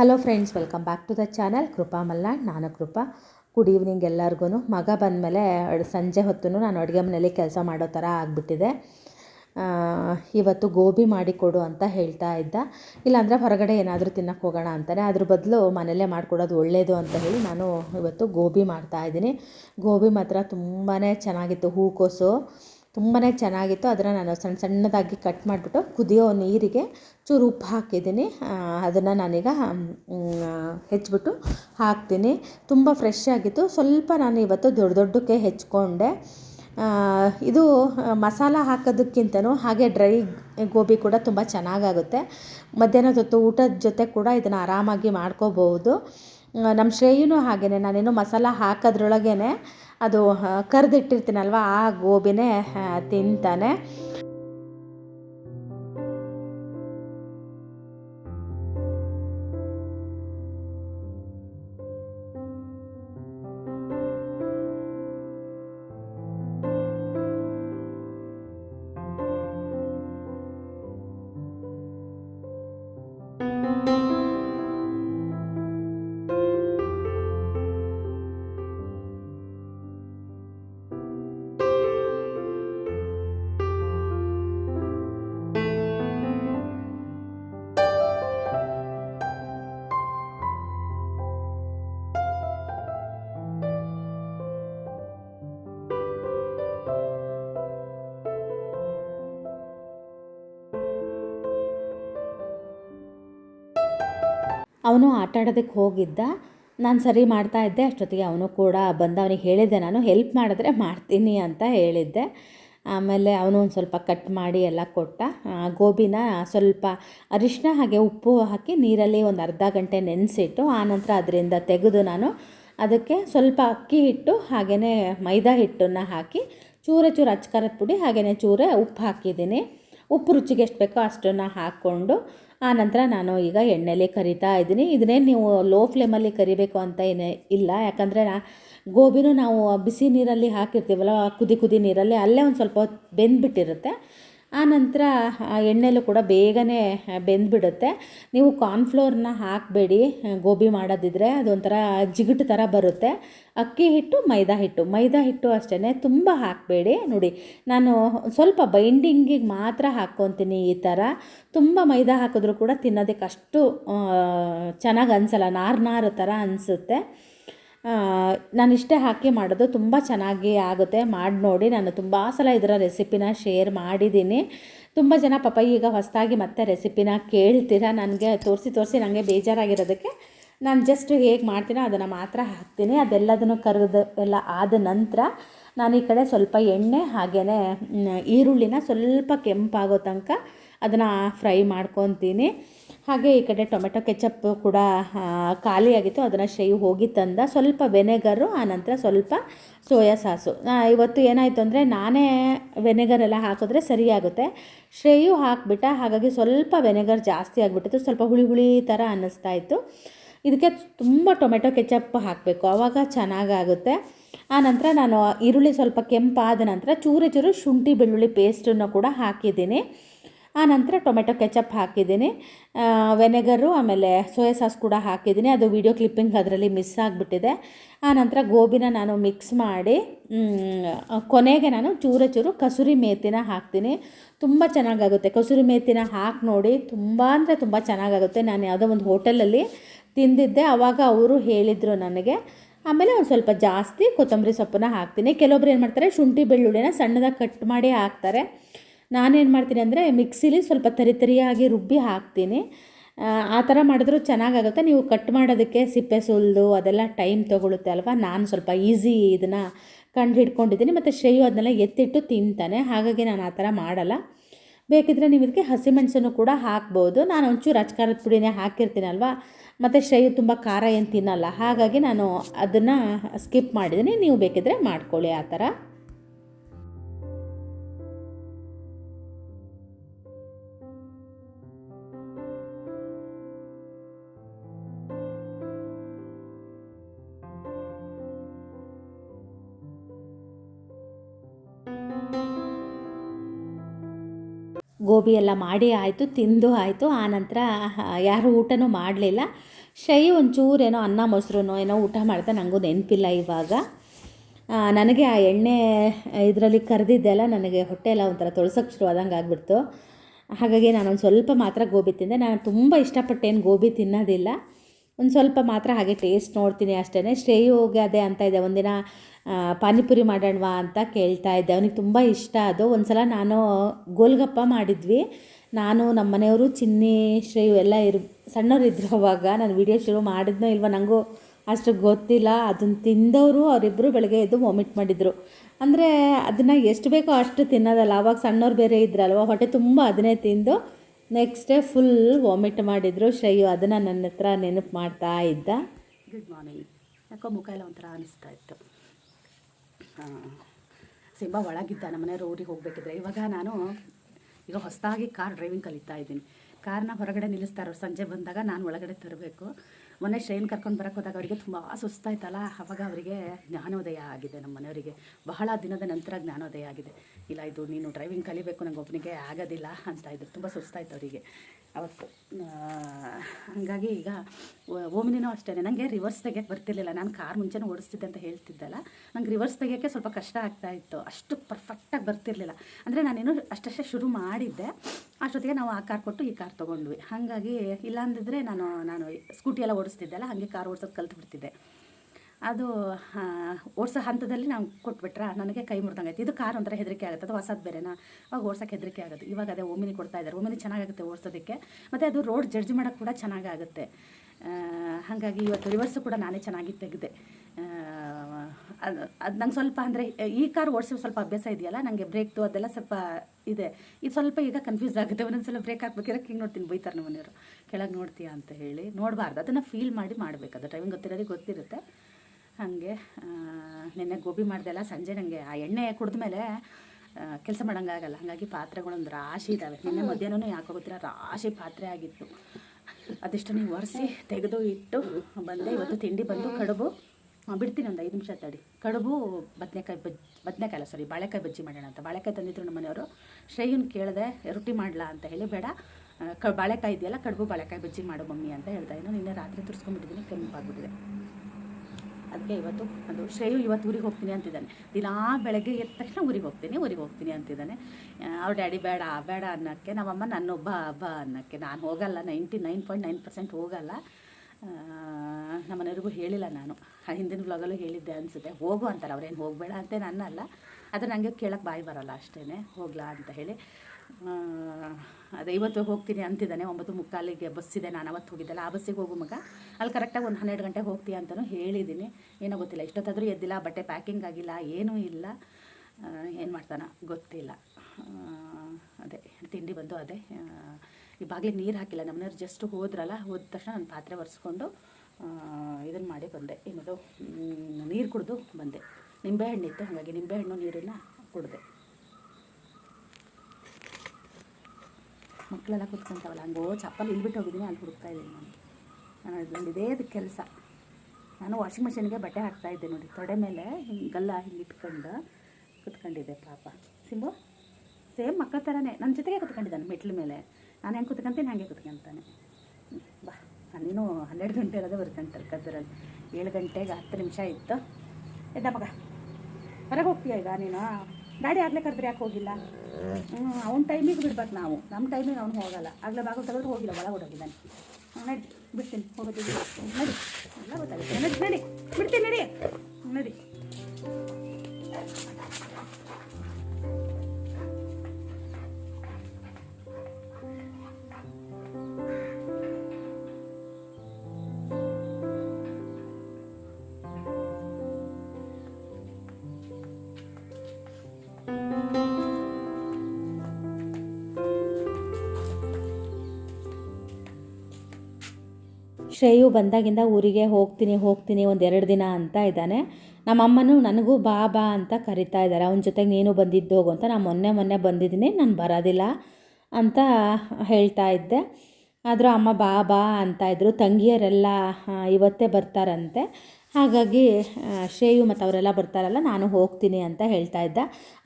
Hello friends welcome back to the channel Krupa Malnad, ನಾನು Krupa. Good evening ಎಲ್ಲರಿಗೂ ಮಗ ಬಂದಮೇಲೆ ಸಂಜೆ ಹೊತ್ತು ನಾನು ಅಡುಗೆ ಮನೇಲಿ ಕೆಲಸ ಮಾಡೋ ಥರ ಆಗಿಬಿಟ್ಟಿದೆ. ಇವತ್ತು ಗೋಬಿ ಮಾಡಿಕೊಡು ಅಂತ ಹೇಳ್ತಾ ಇದ್ದ. ಇಲ್ಲಾಂದರೆ ಹೊರಗಡೆ ಏನಾದರೂ ತಿನ್ನಕ್ಕೆ ಹೋಗೋಣ ಅಂತಾನೆ. ಅದ್ರ ಬದಲು ಮನೆಯಲ್ಲೇ ಮಾಡಿಕೊಡೋದು ಒಳ್ಳೆಯದು ಅಂತ ಹೇಳಿ ನಾನು ಇವತ್ತು ಗೋಬಿ ಮಾಡ್ತಾಯಿದ್ದೀನಿ ಗೋಬಿ ಮಾತ್ರ ತುಂಬಾ ಚೆನ್ನಾಗಿತ್ತು, ಹೂಕೋಸು. ತುಂಬಾ ಚೆನ್ನಾಗಿತ್ತು. ಅದನ್ನು ನಾನು ಸಣ್ಣ ಸಣ್ಣದಾಗಿ ಕಟ್ ಮಾಡಿಬಿಟ್ಟು ಕುದಿಯೋ ನೀರಿಗೆ ಚೂರು ಉಪ್ಪು ಹಾಕಿದ್ದೀನಿ. ಅದನ್ನು ನಾನೀಗ ಹೆಚ್ಚಿಬಿಟ್ಟು ಹಾಕ್ತೀನಿ. ತುಂಬ ಫ್ರೆಶ್ ಆಗಿತ್ತು. ಸ್ವಲ್ಪ ನಾನು ಇವತ್ತು ದೊಡ್ಡ ದೊಡ್ಡಕ್ಕೆ ಹೆಚ್ಕೊಂಡೆ. ಇದು ಮಸಾಲ ಹಾಕೋದಕ್ಕಿಂತನೂ ಹಾಗೆ ಡ್ರೈ ಗೋಬಿ ಕೂಡ ತುಂಬ ಚೆನ್ನಾಗಾಗುತ್ತೆ. ಮಧ್ಯಾಹ್ನದ ಹೊತ್ತು ಊಟದ ಜೊತೆ ಕೂಡ ಇದನ್ನು ಆರಾಮಾಗಿ ಮಾಡ್ಕೋಬಹುದು. ನಮ್ಮ ಶ್ರೇಯೂ ಹಾಗೆಯೇ ನಾನೇನು ಮಸಾಲ ಹಾಕೋದ್ರೊಳಗೇ ಅದು ಕರೆದಿಟ್ಟಿರ್ತೀನಲ್ವ ಆ ಗೋಬಿನೇ ತಿಂತಾನೆ. ಅವನು ಆಟ ಆಡೋದಕ್ಕೆ ಹೋಗಿದ್ದ. ನಾನು ಸರಿ ಮಾಡ್ತಾ ಇದ್ದೆ, ಅಷ್ಟೊತ್ತಿಗೆ ಅವನು ಕೂಡ ಬಂದ, ಅವನಿಗೆ ಹೇಳಿದ್ದೆ, ನಾನು ಹೆಲ್ಪ್ ಮಾಡಿದ್ರೆ ಮಾಡ್ತೀನಿ ಅಂತ ಹೇಳಿದ್ದೆ. ಆಮೇಲೆ ಅವನು ಒಂದು ಸ್ವಲ್ಪ ಕಟ್ ಮಾಡಿ ಎಲ್ಲ ಕೊಟ್ಟ. ಗೋಬಿನ ಸ್ವಲ್ಪ ಅರಿಶಿನ ಹಾಗೆ ಉಪ್ಪು ಹಾಕಿ ನೀರಲ್ಲಿ ಒಂದು ಅರ್ಧ ಗಂಟೆ ನೆನೆಸಿಟ್ಟು ಆನಂತರ ಅದರಿಂದ ತೆಗೆದು ನಾನು ಅದಕ್ಕೆ ಸ್ವಲ್ಪ ಅಕ್ಕಿ ಹಿಟ್ಟು ಹಾಗೆಯೇ ಮೈದಾ ಹಿಟ್ಟನ್ನು ಹಾಕಿ, ಚೂರ ಚೂರು ಅಚ್ಕಾರದ ಪುಡಿ ಹಾಗೆಯೇ ಚೂರೇ ಉಪ್ಪು ಹಾಕಿದ್ದೀನಿ. ಉಪ್ಪು ರುಚಿಗೆ ಎಷ್ಟು ಬೇಕೋ ಅಷ್ಟನ್ನು ಹಾಕ್ಕೊಂಡು ಆನಂತರ ನಾನು ಈಗ ಎಣ್ಣೆಲಿ ಕರಿತಾ ಇದ್ದೀನಿ. ಇದನ್ನೇ ನೀವು ಲೋ ಫ್ಲೇಮಲ್ಲಿ ಕರಿಬೇಕು ಅಂತ ಏನೇ ಇಲ್ಲ. ಯಾಕಂದರೆ ಗೋಬಿನೂ ನಾವು ಬಿಸಿ ನೀರಲ್ಲಿ ಹಾಕಿರ್ತೀವಲ್ಲ, ಕುದಿ ಕುದಿ ನೀರಲ್ಲಿ ಅಲ್ಲೇ ಒಂದು ಸ್ವಲ್ಪ ಬೆಂದ್ಬಿಟ್ಟಿರುತ್ತೆ. ಆನಂತರ ಎಣ್ಣೆಲೂ ಕೂಡ ಬೇಗನೆ ಬೆಂದ್ಬಿಡುತ್ತೆ. ನೀವು ಕಾರ್ನ್ಫ್ಲೋರ್ನ ಹಾಕಬೇಡಿ, ಗೋಬಿ ಮಾಡೋದಿದ್ರೆ ಅದೊಂಥರ ಜಿಗುಟು ಥರ ಬರುತ್ತೆ. ಅಕ್ಕಿ ಹಿಟ್ಟು, ಮೈದಾ ಹಿಟ್ಟು. ಮೈದಾ ಹಿಟ್ಟು ಅಷ್ಟೇ ತುಂಬ ಹಾಕಬೇಡಿ. ನೋಡಿ, ನಾನು ಸ್ವಲ್ಪ ಬೈಂಡಿಂಗಿಗೆ ಮಾತ್ರ ಹಾಕ್ಕೊತೀನಿ ಈ ಥರ. ತುಂಬ ಮೈದಾ ಹಾಕಿದ್ರೂ ಕೂಡ ತಿನ್ನೋದಕ್ಕೆ ಅಷ್ಟು ಚೆನ್ನಾಗಿ ಅನಿಸಲ್ಲ. ನಾರು ನಾರು ಥರ ಅನಿಸುತ್ತೆ. ನಾನು ಇಷ್ಟೇ ಹಾಕಿ ಮಾಡೋದು ತುಂಬ ಚೆನ್ನಾಗಿ ಆಗುತ್ತೆ. ಮಾಡಿ ನೋಡಿ, ನಾನು ತುಂಬ ಸಲ ಇದರ ರೆಸಿಪಿನ ಶೇರ್ ಮಾಡಿದ್ದೀನಿ. ತುಂಬ ಜನ ಪಾಪ ಈಗ ಹೊಸದಾಗಿ ಮತ್ತೆ ರೆಸಿಪಿನ ಕೇಳ್ತೀರಾ? ನನಗೆ ತೋರಿಸಿ ತೋರಿಸಿ ನನಗೆ ಬೇಜಾರಾಗಿರೋದಕ್ಕೆ ನಾನು ಜಸ್ಟ್ ಹೇಗೆ ಮಾಡ್ತೀನೋ ಅದನ್ನು ಮಾತ್ರ ಹಾಕ್ತೀನಿ. ಅದೆಲ್ಲದನ್ನು ಕರೆದು, ಎಲ್ಲ ಆದ ನಂತರ ನಾನು ಈ ಕಡೆ ಸ್ವಲ್ಪ ಎಣ್ಣೆ ಹಾಗೆಯೇ ಈರುಳ್ಳಿನ ಸ್ವಲ್ಪ ಕೆಂಪಾಗೋ ತನಕ ಅದನ್ನು ಫ್ರೈ ಮಾಡ್ಕೊತೀನಿ. ಹಾಗೆ ಈ ಕಡೆ ಟೊಮೆಟೊ ಕೆಚಪ್ ಕೂಡ ಖಾಲಿಯಾಗಿತ್ತು ಅದನ್ನು ಶೈ ಹೋಗಿ ತಂದ. ಸ್ವಲ್ಪ ವೆನೆಗರು ಆನಂತರ ಸ್ವಲ್ಪ ಸೋಯಾ ಸಾಸು. ಇವತ್ತು ಏನಾಯಿತು ಅಂದರೆ ನಾನೇ ವೆನೆಗರ್ ಎಲ್ಲ ಹಾಕಿದ್ರೆ ಸರಿಯಾಗುತ್ತೆ. ಶ್ರೇಯು ಹಾಕಿಬಿಟ್ಟ, ಹಾಗಾಗಿ ಸ್ವಲ್ಪ ವೆನೆಗರ್ ಜಾಸ್ತಿ ಆಗಿಬಿಟ್ಟಿತ್ತು. ಸ್ವಲ್ಪ ಹುಳಿ ಹುಳಿ ಥರ ಅನ್ನಿಸ್ತಾ ಇತ್ತು. ಇದಕ್ಕೆ ತುಂಬ ಟೊಮೆಟೊ ಕೆಚಪ್ ಹಾಕಬೇಕು. ಆವಾಗ ಚೆನ್ನಾಗಾಗುತ್ತೆ. ಆನಂತರ ನಾನು ಈರುಳ್ಳಿ ಸ್ವಲ್ಪ ಕೆಂಪಾದ ನಂತರ ಚೂರು ಚೂರು ಶುಂಠಿ ಬೆಳ್ಳುಳ್ಳಿ ಪೇಸ್ಟನ್ನು ಕೂಡ ಹಾಕಿದ್ದೀನಿ. ಆನಂತರ ಟೊಮೆಟೊ ಕೆಚಪ್ ಹಾಕಿದ್ದೀನಿ. ವೆನೆಗರು, ಆಮೇಲೆ ಸೋಯಾ ಸಾಸ್ ಕೂಡ ಹಾಕಿದ್ದೀನಿ. ಅದು ವೀಡಿಯೋ ಕ್ಲಿಪ್ಪಿಂಗ್ ಅದರಲ್ಲಿ ಮಿಸ್ ಆಗಿಬಿಟ್ಟಿದೆ. ಆನಂತರ ಗೋಬಿನ ನಾನು ಮಿಕ್ಸ್ ಮಾಡಿ ಕೊನೆಗೆ ನಾನು ಚೂರ ಚೂರು ಕಸೂರಿ ಮೇತಿನ ಹಾಕ್ತೀನಿ. ತುಂಬ ಚೆನ್ನಾಗಾಗುತ್ತೆ. ಕಸೂರಿ ಮೇತಿನ ಹಾಕಿ ನೋಡಿ ತುಂಬ ಅಂದರೆ ತುಂಬ ಚೆನ್ನಾಗಾಗುತ್ತೆ. ನಾನು ಯಾವುದೋ ಒಂದು ಹೋಟೆಲಲ್ಲಿ ತಿಂದಿದ್ದೆ. ಆವಾಗ ಅವರು ಹೇಳಿದರು ನನಗೆ. ಆಮೇಲೆ ಒಂದು ಸ್ವಲ್ಪ ಜಾಸ್ತಿ ಕೊತ್ತಂಬರಿ ಸೊಪ್ಪನ್ನ ಹಾಕ್ತೀನಿ. ಕೆಲವೊಬ್ರು ಏನು ಮಾಡ್ತಾರೆ, ಶುಂಠಿ ಬೆಳ್ಳುಳ್ಳಿನ ಸಣ್ಣದಾಗಿ ಕಟ್ ಮಾಡಿ ಹಾಕ್ತಾರೆ. ನಾನೇನು ಮಾಡ್ತೀನಿ ಅಂದರೆ ಮಿಕ್ಸಿಲಿ ಸ್ವಲ್ಪ ತರಿ ತರಿಯಾಗಿ ರುಬ್ಬಿ ಹಾಕ್ತೀನಿ. ಆ ಥರ ಮಾಡಿದ್ರೂ ಚೆನ್ನಾಗಾಗುತ್ತೆ. ನೀವು ಕಟ್ ಮಾಡೋದಕ್ಕೆ ಸಿಪ್ಪೆ ಸುಲಿದು ಅದೆಲ್ಲ ಟೈಮ್ ತೊಗೊಳುತ್ತೆ ಅಲ್ವಾ? ನಾನು ಸ್ವಲ್ಪ ಈಸಿ ಇದನ್ನು ಕಂಡು ಹಿಡ್ಕೊಂಡಿದ್ದೀನಿ ಮತ್ತು ಶ್ರೇಯು ಅದನ್ನೆಲ್ಲ ಎತ್ತಿಟ್ಟು ತಿಂತಾನೆ. ಹಾಗಾಗಿ ನಾನು ಆ ಥರ ಮಾಡಲ್ಲ. ಬೇಕಿದ್ರೆ ನೀವು ಇದಕ್ಕೆ ಹಸಿಮೆಣಸನ್ನು ಕೂಡ ಹಾಕ್ಬೋದು. ನಾನು ಒಂಚೂರು ಅಚ್ಕಾರದ ಪುಡಿನೇ ಹಾಕಿರ್ತೀನಲ್ವ ಮತ್ತು ಶ್ರೇಯು ತುಂಬ ಖಾರ ಏನು ತಿನ್ನಲ್ಲ. ಹಾಗಾಗಿ ನಾನು ಅದನ್ನು ಸ್ಕಿಪ್ ಮಾಡಿದ್ದೀನಿ. ನೀವು ಬೇಕಿದ್ರೆ ಮಾಡ್ಕೊಳ್ಳಿ ಆ ಥರ ಗೋಬಿ ಎಲ್ಲ ಮಾಡಿ ಆಯಿತು, ತಿಂದು ಆಯಿತು. ಆನಂತರ ಯಾರೂ ಊಟನೂ ಮಾಡಲಿಲ್ಲ. ಶೈ ಒಂಚೂರೇನೋ ಅನ್ನ ಮೊಸರು ಏನೋ ಊಟ ಮಾಡ್ತಾ ನನಗೂ ನೆನಪಿಲ್ಲ ಇವಾಗ. ನನಗೆ ಆ ಎಣ್ಣೆ ಇದರಲ್ಲಿ ಕರೆದಿದ್ದೆಲ್ಲ ನನಗೆ ಹೊಟ್ಟೆ ಎಲ್ಲ ಒಂಥರ ತೊಳ್ಸೋಕ್ಕೆ ಶುರುವಾದಂಗೆ ಆಗಿಬಿಡ್ತು. ಹಾಗಾಗಿ ನಾನೊಂದು ಸ್ವಲ್ಪ ಮಾತ್ರ ಗೋಬಿ ತಿಂದೆ. ನಾನು ತುಂಬ ಇಷ್ಟಪಟ್ಟೇನು ಗೋಬಿ ತಿನ್ನೋದಿಲ್ಲ. ಒಂದು ಸ್ವಲ್ಪ ಮಾತ್ರ ಹಾಗೆ ಟೇಸ್ಟ್ ನೋಡ್ತೀನಿ ಅಷ್ಟೇ ಶ್ರೇಯು ಹೋಗ್ಯಾದೆ ಅಂತ ಇದೆ. ಒಂದಿನ ಪಾನಿಪುರಿ ಮಾಡೋಣವಾ ಅಂತ ಕೇಳ್ತಾ ಇದ್ದೆ. ಅವನಿಗೆ ತುಂಬ ಇಷ್ಟ ಅದು. ಒಂದು ಸಲ ನಾನು ಗೋಲ್ಗಪ್ಪ ಮಾಡಿದ್ವಿ. ನಾನು ನಮ್ಮ ಮನೆಯವರು ಚಿನ್ನಿ, ಶ್ರೇಯು ಎಲ್ಲ ಇರು, ಸಣ್ಣವ್ರು ಇದ್ರು ಅವಾಗ. ನಾನು ವಿಡಿಯೋ ಶುರು ಮಾಡಿದ್ನೋ ಇಲ್ವೋ ನನಗೂ ಅಷ್ಟು ಗೊತ್ತಿಲ್ಲ. ಅದನ್ನು ತಿಂದವರು ಅವರಿಬ್ಬರು ಬೆಳಗ್ಗೆ ಎದ್ದು ವಾಮಿಟ್ ಮಾಡಿದರು. ಅಂದರೆ ಅದನ್ನು ಎಷ್ಟು ಬೇಕೋ ಅಷ್ಟು ತಿನ್ನೋದಲ್ಲ. ಅವಾಗ ಸಣ್ಣವ್ರು ಬೇರೆ ಇದ್ರಲ್ವ. ಹೊಟ್ಟೆ ತುಂಬ ಅದನ್ನೇ ತಿಂದು ನೆಕ್ಸ್ಟ್ ಫುಲ್ ವಾಮಿಟ್ ಮಾಡಿದರು. ಶ್ರೇಯು ಅದನ್ನು ನನ್ನ ಹತ್ರ ನೆನಪು ಮಾಡ್ತಾ ಇದ್ದ. ಗುಡ್ ಮಾರ್ನಿಂಗ್ ಯಾಕೋ ಮುಖ ಎಲ್ಲ ಒಂಥರ ಅನಿಸ್ತಾ ಇತ್ತು. ಸಿಂಬ ಒಳಗಿದ್ದ, ನಮ್ಮ ರೋಡಿಗೆ ಹೋಗಬೇಕಿದ್ರೆ. ಇವಾಗ ನಾನು ಈಗ ಹೊಸದಾಗಿ ಕಾರ್ ಡ್ರೈವಿಂಗ್ ಕಲಿತಾ ಇದ್ದೀನಿ. ಕಾರ್ನ ಹೊರಗಡೆ ನಿಲ್ಲಿಸ್ತಾರೋ ಸಂಜೆ ಬಂದಾಗ ನಾನು ಒಳಗಡೆ ತರಬೇಕು. ಮೊನ್ನೆ ಶ್ರೈನ್ ಕರ್ಕೊಂಡು ಬರೋಕ್ಕೆ ಹೋದಾಗ ಅವರಿಗೆ ತುಂಬ ಸುಸ್ತಾಯ್ತಲ್ಲ? ಅವಾಗ ಅವರಿಗೆ ಜ್ಞಾನೋದಯ ಆಗಿದೆ ನಮ್ಮ ಮನೆಯವರಿಗೆ. ಬಹಳ ದಿನದ ನಂತರ ಜ್ಞಾನೋದಯ ಆಗಿದೆ. ಇಲ್ಲ, ಇದು ನೀನು ಡ್ರೈವಿಂಗ್ ಕಲಿಬೇಕು, ನಂಗೆ ಒಬ್ಬನಿಗೆ ಆಗೋದಿಲ್ಲ ಅಂತ ಇದ್ರು. ತುಂಬ ಸುಸ್ತಾಯ್ತು ಅವರಿಗೆ. ಅವತ್ತು. ಹಾಗಾಗಿ ಈಗ ಓಮಿನಿನೂ ಅಷ್ಟೇ ನನಗೆ ರಿವರ್ಸ್ ತೆಗಿಯೋಕ್ಕೆ ಬರ್ತಿರ್ಲಿಲ್ಲ. ನಾನು ಕಾರ್ ಮುಂಚೆನೂ ಓಡಿಸ್ತಿದ್ದೆ ಅಂತ ಹೇಳ್ತಿದ್ದಲ್ಲ. ನಂಗೆ ರಿವರ್ಸ್ ತೆಗಿಯೋಕ್ಕೆ ಸ್ವಲ್ಪ ಕಷ್ಟ ಆಗ್ತಾ ಇತ್ತು. ಅಷ್ಟು ಪರ್ಫೆಕ್ಟಾಗಿ ಬರ್ತಿರ್ಲಿಲ್ಲ. ಅಂದರೆ ನಾನೇನು ಅಷ್ಟಷ್ಟೇ ಶುರು ಮಾಡಿದ್ದೆ. ಅಷ್ಟೊತ್ತಿಗೆ ನಾವು ಆ ಕಾರ್ ಕೊಟ್ಟು ಈ ಕಾರ್ ತೊಗೊಂಡ್ವಿ. ಹಾಗಾಗಿ ಇಲ್ಲ ಅಂದಿದ್ರೆ ನಾನು ನಾನು ಸ್ಕೂಟಿ ಎಲ್ಲ ಓಡಿಸ್ತಿದ್ದೆಲ್ಲ ಹಾಗೆ ಕಾರ್ ಓಡಿಸೋದು ಕಲ್ತು ಬಿಡ್ತಿದ್ದೆ ಅದು ಓಡಿಸೋ ಹಂತದಲ್ಲಿ ನಾವು ಕೊಟ್ಬಿಟ್ರೆ ನನಗೆ ಕೈ ಮುರಿದಂಗಾಯ್ತು ಇದು ಕಾರ್ ಒಂಥರ ಹೆದರಿಕೆ ಆಗುತ್ತೆ, ಅದು ಹೊಸದು ಬೇರೆನಾ? ಅವಾಗ ಓಡ್ಸೋಕ್ಕೆ ಹೆದರಿಕೆ ಆಗುತ್ತೆ ಇವಾಗ ಅದೇ ಓಮಿನಿ ಕೊಡ್ತಾ ಇದ್ದಾರೆ. ಓಮಿನಿ ಚೆನ್ನಾಗಾಗುತ್ತೆ ಓಡಿಸೋದಕ್ಕೆ. ಮತ್ತು ಅದು ರೋಡ್ ಜಡ್ಜ್ ಮಾಡೋಕ್ಕೆ ಕೂಡ ಚೆನ್ನಾಗಾಗುತ್ತೆ. ಹಾಗಾಗಿ ಇವತ್ತು ರಿವರ್ಸು ಕೂಡ ನಾನೇ ಚೆನ್ನಾಗಿ ತೆಗೆದೆ. ಅದು ಅದು ನಂಗೆ ಸ್ವಲ್ಪ ಅಂದರೆ, ಈ ಕಾರ್ ಓಡಿಸೋ ಸ್ವಲ್ಪ ಅಭ್ಯಾಸ ಇದೆಯಲ್ಲ ನನಗೆ ಬ್ರೇಕ್ದು ಅದೆಲ್ಲ ಸ್ವಲ್ಪ ಇದೆ. ಇದು ಸ್ವಲ್ಪ ಈಗ ಕನ್ಫ್ಯೂಸ್ ಆಗುತ್ತೆ. ಒಂದೊಂದ್ಸಲ ಬ್ರೇಕ್ ಹಾಕ್ಬೇಕಾದ್ರೆ ಹಿಂಗೆ ನೋಡ್ತೀನಿ ಬೈತಾರೆ ನಮ್ಮನೆಯವರು ಕೆಳಗೆ ನೋಡ್ತೀಯಾ ಅಂತ ಹೇಳಿ ನೋಡಬಾರ್ದು. ಅದನ್ನು ಫೀಲ್ ಮಾಡಿ ಮಾಡಬೇಕು. ಅದು ಡ್ರೈವಿಂಗ್ ಗೊತ್ತಿರೋರಿಗೆ ಗೊತ್ತಿರುತ್ತೆ. ಹಾಗೆ ನಿನ್ನೆ ಗೋಬಿ ಮಾಡ್ದೆಲ್ಲ ಸಂಜೆ ನನಗೆ ಆ ಎಣ್ಣೆ ಕುಡಿದ್ಮೇಲೆ ಕೆಲಸ ಮಾಡೋಂಗಾಗಲ್ಲ ಹಾಗಾಗಿ ಪಾತ್ರೆಗಳೊಂದು ರಾಶಿ ಇದ್ದಾವೆ ನಿನ್ನೆ ಮಧ್ಯಾಹ್ನ ಯಾಕೋ ಗೊತ್ತಿಲ್ಲ ರಾಶಿ ಪಾತ್ರೆ ಆಗಿತ್ತು. ಅದಿಷ್ಟು ನೀವು ಒರೆಸಿ ತೆಗೆದು ಇಟ್ಟು ಬಂದೆ. ಇವತ್ತು ತಿಂಡಿ ಬಂದು ಕಡುಬು. ಬಿಡ್ತೀನಿ ಒಂದು ಐದು ನಿಮಿಷ ತಡಿ. ಕಡುಬು ಬದನೆಕಾಯಿ ಬಜ್ಜಿ ಬದನೆಕಾಯಿ ಸರಿ ಬಾಳೆಕಾಯಿ ಬಜ್ಜಿ ಮಾಡೋಣ ಅಂತ. ಬಾಳೆಕಾಯಿ ತಂದಿದ್ರು ನಮ್ಮ ಮನೆಯವರು. ಶ್ರೇಯನ್ ಕೇಳಿದೆ ರೊಟ್ಟಿ ಮಾಡಲಾ? ಅಂತ ಹೇಳಿ ಬೇಡ. ಕ ಬಾಳೆಕಾಯಿ ಇದೆಯಲ್ಲ ಕಡುಬು ಬಾಳೆಕಾಯಿ ಬಜ್ಜಿ ಮಾಡು ಮಮ್ಮಿ ಅಂತ ಹೇಳ್ತಾ ಇನ್ನು ನಿನ್ನೆ ರಾತ್ರಿ ತುರ್ಸ್ಕೊಂಡ್ಬಿಟ್ಟಿದ್ದೀನಿ ಕೆಂಪಾಗ್ಬಿಟ್ಟಿದೆ. ಅದಕ್ಕೆ ಇವತ್ತು ಅದು ಶ್ರೇಯು ಇವತ್ತು ಊರಿಗೆ ಹೋಗ್ತೀನಿ ಅಂತಿದ್ದಾನೆ. ದಿನಾ ಬೆಳಗ್ಗೆ ಎದ್ದ ತಕ್ಷಣ ಊರಿಗೆ ಹೋಗ್ತೀನಿ ಊರಿಗೆ ಹೋಗ್ತೀನಿ ಅಂತಿದ್ದಾನೆ. ಅವ್ರ ಡ್ಯಾಡಿ ಬೇಡ ಬೇಡ ಅನ್ನೋಕ್ಕೆ, ನಮ್ಮಮ್ಮ ನನ್ನೊಬ್ಬ ಹಬ್ಬ ಅನ್ನೋಕ್ಕೆ. ನಾನು ಹೋಗಲ್ಲ, ninety nine point nine percent ಹೋಗಲ್ಲ. ನಮ್ಮನೆಯವ್ರಿಗೂ ನಮ್ಮ ಮನೆಯವ್ರಿಗೂ ಹೇಳಿಲ್ಲ ನಾನು. ಹಿಂದಿನ ವ್ಲಾಗಲ್ಲೂ ಹೇಳಿದ್ದೆ ಅನಿಸುತ್ತೆ. ಹೋಗು ಅಂತಾರೆ, ಅವ್ರೇನು ಹೋಗಬೇಡ ಅಂತ ನನ್ನಲ್ಲ ಆದರೆ ನನಗೆ ಕೇಳೋಕ್ಕೆ ಬಾಯಿ ಬರೋಲ್ಲ ಅಷ್ಟೇ ಹೋಗ್ಲಾ ಅಂತ ಹೇಳಿ. ಅದೇ, ಇವತ್ತು ಹೋಗ್ತೀನಿ ಅಂತಿದ್ದಾನೆ. ಒಂಬತ್ತು ಮುಕ್ಕಾಲಿಗೆ ಬಸ್ ಇದೆ. ನಾನು ಅವತ್ತು ಹೋಗಿದ್ದಲ್ಲ. ಆ ಬಸ್ಸಿಗೆ ಹೋಗು ಮಗ. ಅಲ್ಲಿ ಕರೆಕ್ಟಾಗಿ ಒಂದು ಹನ್ನೆರಡು ಗಂಟೆಗೆ ಹೋಗ್ತೀಯ ಅಂತಲೂ ಹೇಳಿದ್ದೀನಿ ಏನೋ ಗೊತ್ತಿಲ್ಲ. ಇಷ್ಟೊತ್ತಾದರೂ ಎದ್ದಿಲ್ಲ. ಬಟ್ಟೆ ಪ್ಯಾಕಿಂಗ್ ಆಗಿಲ್ಲ. ಏನೂ ಇಲ್ಲ. ಏನು ಮಾಡ್ತಾನ? ಗೊತ್ತಿಲ್ಲ. ಅದೇ, ತಿಂಡಿ ಬಂದು ಅದೇ ಈ ಬಾಗಿಲಿಗೆ ನೀರು ಹಾಕಿಲ್ಲ. ನಮ್ಮನೆಯವ್ರು ಜಸ್ಟ್ ಹೋದ್ರಲ್ಲ, ಹೋದ ತಕ್ಷಣ ನಾನು ಪಾತ್ರೆ ಒರೆಸ್ಕೊಂಡು ಇದನ್ನು ಮಾಡಿ ಬಂದೆ. ಏನದು? ನೀರು ಕುಡಿದು ಬಂದೆ. ನಿಂಬೆಹಣ್ಣಿತ್ತು ಹಾಗಾಗಿ ನಿಂಬೆಹಣ್ಣು ನೀರನ್ನು ಕುಡಿದೆ. ಮಕ್ಕಳೆಲ್ಲ ಕುತ್ಕೊಂತಾವಲ್ಲ, ಹಂಗೋ ಚಪ್ಪಲಿ ಇಲ್ಬಿಟ್ಟು ಹೋಗಿದ್ದೀನಿ, ಅಲ್ಲಿ ಹುಡುಕ್ತಾ ಇದ್ದೀನಿ ನಾನು. ನಾನು ಅದರಲ್ಲಿ ಇದೇ ಅದು ಕೆಲಸ. ನಾನು ವಾಷಿಂಗ್ ಮಿಷಿನ್ಗೆ ಬಟ್ಟೆ ಹಾಕ್ತಾ ಇದ್ದೆ ನೋಡಿ, ತೊಡೆ ಮೇಲೆ ಹಿಂಗೆ ಗಲ್ಲ ಹಿಂಗೆ ಇಟ್ಕೊಂಡು ಕುತ್ಕೊಂಡಿದ್ದೆ ಪಾಪ. ಸಿಂಬು, ಸೇಮ್ ಮಕ್ಕಳ ಥರನೇ ನನ್ನ ಜೊತೆಗೆ ಕುತ್ಕೊಂಡಿದ್ದಾನೆ ಮೆಟ್ಲ ಮೇಲೆ. ನಾನು ಹೆಂಗೆ ಕುತ್ಕೊಂತೀನಿ, ಹಾಗೆ ಕುತ್ಕೊಂತಾನೆ. ಬಾ ನೀನು ಹನ್ನೆರಡು ಗಂಟೆ ಇರೋದೇ ಬರ್ಕಂತಾರೆ ಕದ್ದರಲ್ಲಿ ಏಳು ಗಂಟೆಗೆ ಹತ್ತು ನಿಮಿಷ ಇತ್ತು. ಎದ್ದ ಮಗ, ಹೊರಗೆ ಹೋಗ್ತೀಯ ಈಗ ನೀನು? ಗಾಡಿ ಆಗ್ಲೇ ಕರೆದ್ರೆ ಯಾಕೆ ಹೋಗಿಲ್ಲ? ಅವ್ನ ಟೈಮಿಗೆ ಬಿಡ್ಬೇಕು ನಾವು. ನಮ್ಮ ಟೈಮಿಗೆ ಅವ್ನು ಹೋಗಲ್ಲ. ಆಗಲೇ ಬಾಗಿಲು ತೆಗೆದ್ರೆ ಹೋಗಿಲ್ಲ, ಒಳಗೆ ಹೊಡೋಗಿದ್ದಾನೆ. ನಡಿ, ಬಿಡ್ತೀನಿ. ಹೋಗೋದಿಲ್ಲ ನಡಿ. ಎಲ್ಲ ಗೊತ್ತಾಗುತ್ತೆ. ನಡಿ ನಡಿ. ಬಿಡ್ತೀನಿ, ನಡಿ. ನಡಿ. ಶ್ರೇಯು ಬಂದಾಗಿಂದ ಊರಿಗೆ ಹೋಗ್ತೀನಿ ಹೋಗ್ತೀನಿ ಒಂದು ಎರಡು ದಿನ ಅಂತ ಇದ್ದಾನೆ. ನಮ್ಮಮ್ಮನೂ ನನಗೂ ಬಾ ಬಾ ಅಂತ ಕರಿತಾ ಇದ್ದಾರೆ. ಅವನ ಜೊತೆಗೆ ನೀನು ಬಂದಿದ್ದು ಹೋಗು ಅಂತ ನಾನು ಮೊನ್ನೆ ಮೊನ್ನೆ ಬಂದಿದ್ದೀನಿ, ನಾನು ಬರೋದಿಲ್ಲ ಅಂತ ಹೇಳ್ತಾ ಇದ್ದೆ. ಆದರೂ ಅಮ್ಮ ಬಾ ಬಾ ಅಂತ ಇದ್ದರು ತಂಗಿಯರೆಲ್ಲ ಇವತ್ತೇ ಬರ್ತಾರಂತೆ. ಹಾಗಾಗಿ ಶ್ರೇಯು ಮತ್ತು ಅವರೆಲ್ಲ ಬರ್ತಾರಲ್ಲ, ನಾನು ಹೋಗ್ತೀನಿ ಅಂತ ಹೇಳ್ತಾ ಇದ್ದ.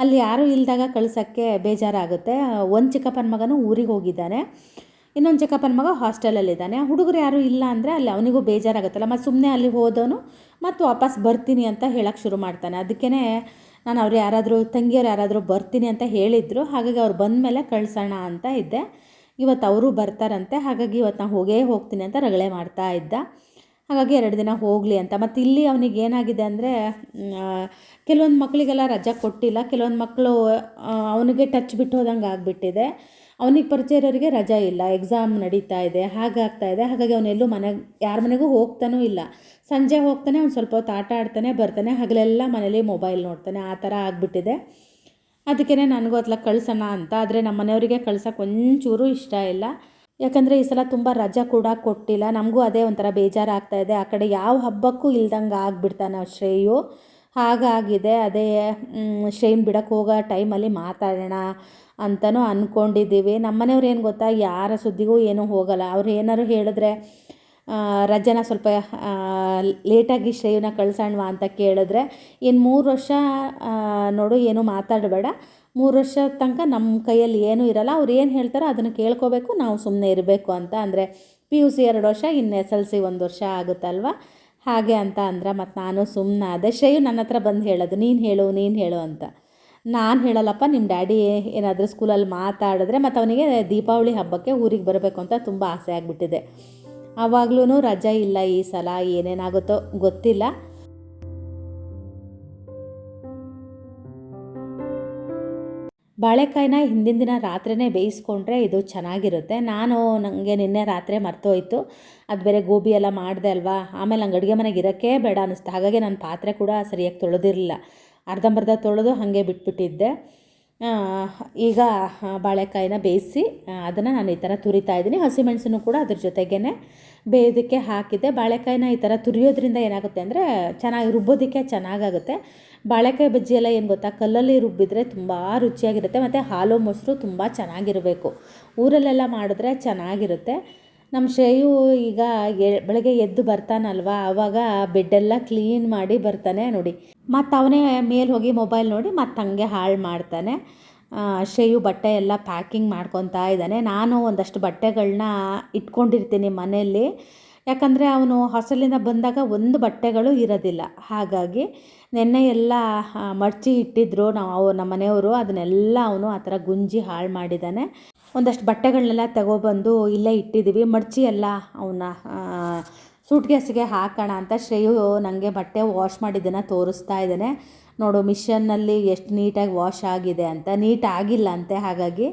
ಅಲ್ಲಿ ಯಾರೂ ಇಲ್ದಾಗ ಕಳ್ಸೋಕ್ಕೆ ಬೇಜಾರಾಗುತ್ತೆ. ಒಂದು ಚಿಕ್ಕಪ್ಪನ ಮಗನೂ ಊರಿಗೆ ಹೋಗಿದ್ದಾನೆ. ಇನ್ನೊಂದು ಚಿಕ್ಕಪ್ಪನ ಮಗ ಹಾಸ್ಟೆಲಲ್ಲಿದ್ದಾನೆ. ಹುಡುಗರು ಯಾರೂ ಇಲ್ಲ ಅಂದರೆ ಅಲ್ಲಿ ಅವನಿಗೂ ಬೇಜಾರಾಗುತ್ತಲ್ಲ. ಮತ್ತು ಸುಮ್ಮನೆ ಅಲ್ಲಿ ಹೋದವನು ಮತ್ತು ವಾಪಸ್ ಬರ್ತೀನಿ ಅಂತ ಹೇಳಕ್ಕೆ ಶುರು ಮಾಡ್ತಾನೆ. ಅದಕ್ಕೇ ನಾನು ಅವ್ರು ಯಾರಾದರೂ, ತಂಗಿಯವ್ರು ಯಾರಾದರೂ ಬರ್ತೀನಿ ಅಂತ ಹೇಳಿದರು. ಹಾಗಾಗಿ ಅವ್ರು ಬಂದ ಮೇಲೆ ಕಳ್ಸೋಣ ಅಂತ ಇದ್ದೆ. ಇವತ್ತು ಅವರು ಬರ್ತಾರಂತೆ. ಹಾಗಾಗಿ ಇವತ್ತು ನಾನು ಹೋಗೇ ಹೋಗ್ತೀನಿ ಅಂತ ರಗಳೆ ಮಾಡ್ತಾ ಇದ್ದ. ಹಾಗಾಗಿ ಎರಡು ದಿನ ಹೋಗಲಿ ಅಂತ. ಮತ್ತು ಇಲ್ಲಿ ಅವನಿಗೆ ಏನಾಗಿದೆ ಅಂದರೆ ಕೆಲವೊಂದು ಮಕ್ಕಳಿಗೆಲ್ಲ ರಜಾ ಕೊಟ್ಟಿಲ್ಲ. ಕೆಲವೊಂದು ಮಕ್ಕಳು ಅವನಿಗೆ ಟಚ್ ಬಿಟ್ಟು ಹೋದಂಗೆ ಆಗಿಬಿಟ್ಟಿದೆ. ಅವನಿಗೆ ಪರಿಚಯ ಇರೋರಿಗೆ ರಜಾ ಇಲ್ಲ ಎಕ್ಸಾಮ್ ನಡೀತಾ ಇದೆ, ಹಾಗಾಗ್ತಾ ಇದೆ. ಹಾಗಾಗಿ ಅವನೆಲ್ಲೂ ಮನೆಗೆ ಯಾರ ಮನೆಗೂ ಹೋಗ್ತಾನೂ ಇಲ್ಲ. ಸಂಜೆ ಹೋಗ್ತಾನೆ, ಅವ್ನು ಸ್ವಲ್ಪ ಹೊತ್ತು ಆಟ ಆಡ್ತಾನೆ, ಬರ್ತಾನೆ, ಹಗಲೆಲ್ಲ ಮನೇಲಿ ಮೊಬೈಲ್ ನೋಡ್ತಾನೆ. ಆ ಥರ ಆಗಿಬಿಟ್ಟಿದೆ. ಅದಕ್ಕೇ ನನಗೂ ಅತ್ಲ ಕಳ್ಸೋಣ ಅಂತ. ಆದರೆ ನಮ್ಮ ಮನೆಯವರಿಗೆ ಕಳ್ಸೋಕೆ ಒಂಚೂರು ಇಷ್ಟ ಇಲ್ಲ. ಯಾಕಂದರೆ ಈ ಸಲ ತುಂಬ ರಜಾ ಕೂಡ ಕೊಟ್ಟಿಲ್ಲ. ನಮಗೂ ಅದೇ ಒಂಥರ ಬೇಜಾರಾಗ್ತಾ ಇದೆ. ಆ ಕಡೆ ಯಾವ ಹಬ್ಬಕ್ಕೂ ಇಲ್ದಂಗೆ ಆಗಿಬಿಡ್ತಾನೆ ಶ್ರೇಯು. ಹಾಗಾಗಿದೆ. ಅದೇ ಶ್ರೇಯನ್ ಬಿಡಕ್ಕೆ ಹೋಗೋ ಟೈಮಲ್ಲಿ ಮಾತಾಡೋಣ. ಅಂತಲೂ ಅಂದ್ಕೊಂಡಿದ್ದೀವಿ ನಮ್ಮನೆಯವ್ರು ಏನು ಗೊತ್ತಾ? ಯಾರ ಸುದ್ದಿಗೂ ಏನೂ ಹೋಗಲ್ಲ. ಅವ್ರು ಏನಾದ್ರು ಹೇಳಿದ್ರೆ ರಜನ ಸ್ವಲ್ಪ ಲೇಟಾಗಿ ಶ್ರೇಯನ ಕಳ್ಸೋಣವಾ ಅಂತ ಕೇಳಿದ್ರೆ ಇನ್ನು ಮೂರು ವರ್ಷ ನೋಡು ಏನು ಮಾತಾಡಬೇಡ. ಮೂರು ವರ್ಷ ತನಕ ನಮ್ಮ ಕೈಯಲ್ಲಿ ಏನೂ ಇರಲ್ಲ. ಅವ್ರು ಏನು ಹೇಳ್ತಾರೋ ಅದನ್ನು ಕೇಳ್ಕೋಬೇಕು. ನಾವು ಸುಮ್ಮನೆ ಇರಬೇಕು ಅಂತ. ಅಂದರೆ ಪಿ ಯು ಸಿ ಎರಡು ವರ್ಷ ಇನ್ನು ಎಸ್ ಎಲ್ ಸಿ ಒಂದು ವರ್ಷ ಆಗುತ್ತಲ್ವ? ಹಾಗೆ ಅಂತ ಅಂದ್ರೆ ಮತ್ತು ನಾನು ಸುಮ್ಮನಾದೆ ಶ್ರೇಯು ನನ್ನ ಹತ್ರ ಬಂದು ಹೇಳೋದು. ನೀನು ಹೇಳು ನೀನು ಹೇಳು ಅಂತ. ನಾನು ಹೇಳಲ್ಲಪ್ಪ ನಿಮ್ಮ ಡ್ಯಾಡಿ ಏನಾದರೂ ಸ್ಕೂಲಲ್ಲಿ ಮಾತಾಡಿದ್ರೆ ಮತ್ತು ಅವನಿಗೆ ದೀಪಾವಳಿ ಹಬ್ಬಕ್ಕೆ ಊರಿಗೆ ಬರಬೇಕು ಅಂತ ತುಂಬ ಆಸೆ ಆಗಿಬಿಟ್ಟಿದೆ. ಆವಾಗ್ಲೂ ರಜೆ ಇಲ್ಲ ಈ ಸಲ, ಏನೇನಾಗುತ್ತೋ ಗೊತ್ತಿಲ್ಲ. ಬಾಳೆಕಾಯಿನ ಹಿಂದಿನ ದಿನ ರಾತ್ರಿನೇ ಬೇಯಿಸ್ಕೊಂಡ್ರೆ ಇದು ಚೆನ್ನಾಗಿರುತ್ತೆ. ನಾನು ನನಗೆ ನಿನ್ನೆ ರಾತ್ರಿ ಮರ್ತೋಯ್ತು. ಅದು ಬೇರೆ ಗೋಬಿ ಎಲ್ಲ ಮಾಡಿದೆ ಅಲ್ವಾ? ಆಮೇಲೆ ನಂಗೆ ಅಡುಗೆ ಮನೆಗೆ ಇರೋಕ್ಕೇ ಬೇಡ ಅನ್ನಿಸ್ತು. ಹಾಗಾಗಿ ನಾನು ಪಾತ್ರೆ ಕೂಡ ಸರಿಯಾಗಿ ತೊಳೆದಿರಲಿಲ್ಲ. ಅರ್ಧಂಬರ್ಧ ತೊಳೆದು ಹಾಗೆ ಬಿಟ್ಬಿಟ್ಟಿದ್ದೆ. ಈಗ ಬಾಳೆಕಾಯಿನ ಬೇಯಿಸಿ ಅದನ್ನು ನಾನು ಈ ಥರ ತುರಿತಾ ಇದ್ದೀನಿ. ಹಸಿಮೆಣಸನ್ನು ಕೂಡ ಅದ್ರ ಜೊತೆಗೇ ಬೇಯೋದಕ್ಕೆ ಹಾಕಿದ್ದೆ. ಬಾಳೆಕಾಯಿನ ಈ ಥರ ತುರಿಯೋದ್ರಿಂದ ಏನಾಗುತ್ತೆ ಅಂದರೆ ಚೆನ್ನಾಗಿ ರುಬ್ಬೋದಕ್ಕೆ ಚೆನ್ನಾಗಾಗುತ್ತೆ. ಬಾಳೆಕಾಯಿ ಬಜ್ಜಿ ಎಲ್ಲ ಏನು ಗೊತ್ತಾ? ಕಲ್ಲಲ್ಲಿ ರುಬ್ಬಿದ್ರೆ ತುಂಬ ರುಚಿಯಾಗಿರುತ್ತೆ. ಮತ್ತು ಹಾಲು ಮೊಸರು ತುಂಬ ಚೆನ್ನಾಗಿರಬೇಕು. ಊರಲ್ಲೆಲ್ಲ ಮಾಡಿದ್ರೆ ಚೆನ್ನಾಗಿರುತ್ತೆ. ನಮ್ಮ ಶ್ರೇಯು ಈಗ ಎ, ಬೆಳಗ್ಗೆ ಎದ್ದು ಬರ್ತಾನಲ್ವ? ಆವಾಗ ಬೆಡ್ಡೆಲ್ಲ ಕ್ಲೀನ್ ಮಾಡಿ ಬರ್ತಾನೆ ನೋಡಿ. ಮತ್ತು ಅವನೇ ಮೇಲೆ ಹೋಗಿ ಮೊಬೈಲ್ ನೋಡಿ ಮತ್ತು ಹಂಗೆ ಹಾಳು ಮಾಡ್ತಾನೆ. ಶೇಯು ಬಟ್ಟೆ ಎಲ್ಲ ಪ್ಯಾಕಿಂಗ್ ಮಾಡ್ಕೊತಾ ಇದ್ದಾನೆ. ನಾನು ಒಂದಷ್ಟು ಬಟ್ಟೆಗಳನ್ನ ಇಟ್ಕೊಂಡಿರ್ತೀನಿ ಮನೆಯಲ್ಲಿ. ಯಾಕಂದರೆ ಅವನು ಹಾಸ್ಟೆಲಿಂದ ಬಂದಾಗ ಒಂದು ಬಟ್ಟೆಗಳು ಇರೋದಿಲ್ಲ. ಹಾಗಾಗಿ ನೆನ್ನೆ ಎಲ್ಲ ಮಡ್ಚಿ ಇಟ್ಟಿದ್ರು ನಾವು, ನಮ್ಮ ಮನೆಯವರು. ಅದನ್ನೆಲ್ಲ ಅವನು ಆ ಥರ ಗುಂಜಿ ಹಾಳು ಮಾಡಿದ್ದಾನೆ. ಒಂದಷ್ಟು ಬಟ್ಟೆಗಳನ್ನೆಲ್ಲ ತಗೊಬಂದು ಇಲ್ಲೇ ಇಟ್ಟಿದ್ದೀವಿ ಮಡ್ಚಿ ಎಲ್ಲ ಅವನ್ನ ಗ್ಯಾಸಿಗೆ ಹಾಕೋಣ ಅಂತ ಶ್ರೇಯು ನನಗೆ ಬಟ್ಟೆ ವಾಶ್ ಮಾಡಿದ್ದನ್ನು ತೋರಿಸ್ತಾ ಇದ್ದಾನೆ. ನೋಡು ಮಿಷನ್ನಲ್ಲಿ ಎಷ್ಟು ನೀಟಾಗಿ ವಾಶ್ ಆಗಿದೆ ಅಂತ. ನೀಟ್ ಆಗಿಲ್ಲ ಅಂತೆ, ಹಾಗಾಗಿ